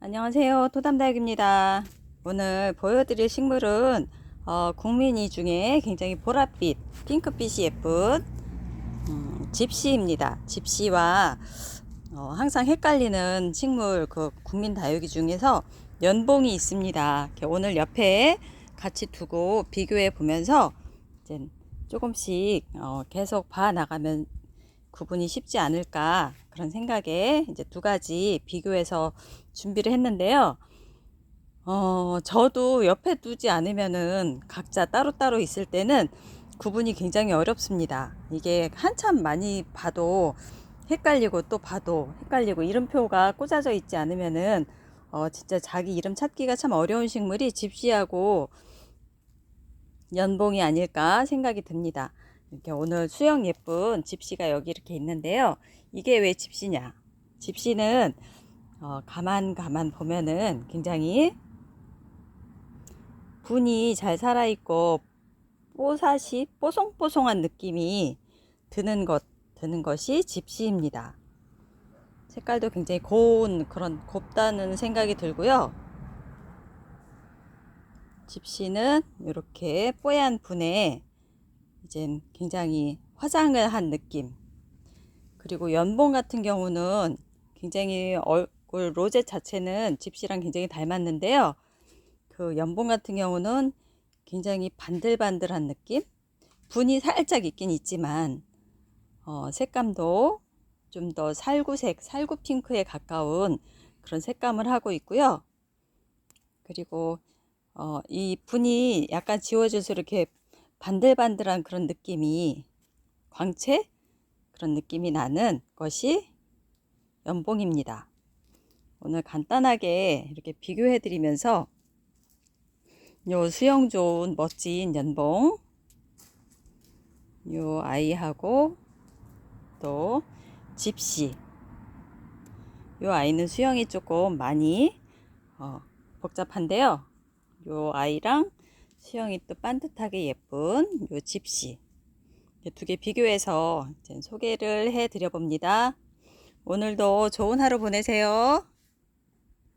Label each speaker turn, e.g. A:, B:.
A: 안녕하세요. 토담다육입니다. 오늘 보여드릴 식물은 어, 국민이 중에 굉장히 보랏빛, 핑크빛이 예쁜 음, 집시입니다. 집시와 어, 항상 헷갈리는 식물 그 국민 다육이 중에서 연봉이 있습니다. 오늘 옆에 같이 두고 비교해 보면서 이제 조금씩 어, 계속 봐 나가면 구분이 쉽지 않을까 그런 생각에 이제 두 가지 비교해서 준비를 했는데요. 어, 저도 옆에 두지 않으면은 각자 따로따로 있을 때는 구분이 굉장히 어렵습니다. 이게 한참 많이 봐도 헷갈리고 또 봐도 헷갈리고 이름표가 꽂아져 있지 않으면은 어, 진짜 자기 이름 찾기가 참 어려운 식물이 집시하고 연봉이 아닐까 생각이 듭니다. 이렇게 오늘 수영 예쁜 집시가 여기 이렇게 있는데요. 이게 왜 집시냐? 집시는 어, 가만 가만 보면은 굉장히 분이 잘 살아 있고 뽀사시 뽀송뽀송한 느낌이 드는 것 드는 것이 집시입니다. 색깔도 굉장히 고운 그런 곱다는 생각이 들고요. 집시는 이렇게 뽀얀 분에 이제 굉장히 화장을 한 느낌. 그리고 연봉 같은 경우는 굉장히 얼굴 로제 자체는 집시랑 굉장히 닮았는데요. 그 연봉 같은 경우는 굉장히 반들반들한 느낌? 분이 살짝 있긴 있지만 어, 색감도 좀 더 살구색, 살구 핑크에 가까운 그런 색감을 하고 있고요. 그리고 어, 이 분이 약간 지워질수록 이렇게 반들반들한 그런 느낌이 광채 그런 느낌이 나는 것이 연봉입니다. 오늘 간단하게 이렇게 비교해 드리면서 요 수영 좋은 멋진 연봉 요 아이하고 또 집시 요 아이는 수영이 조금 많이 어, 복잡한데요. 요 아이랑 수영이 또 반듯하게 예쁜 요 집시 두 개 비교해서 소개를 해 드려 봅니다. 오늘도 좋은 하루 보내세요.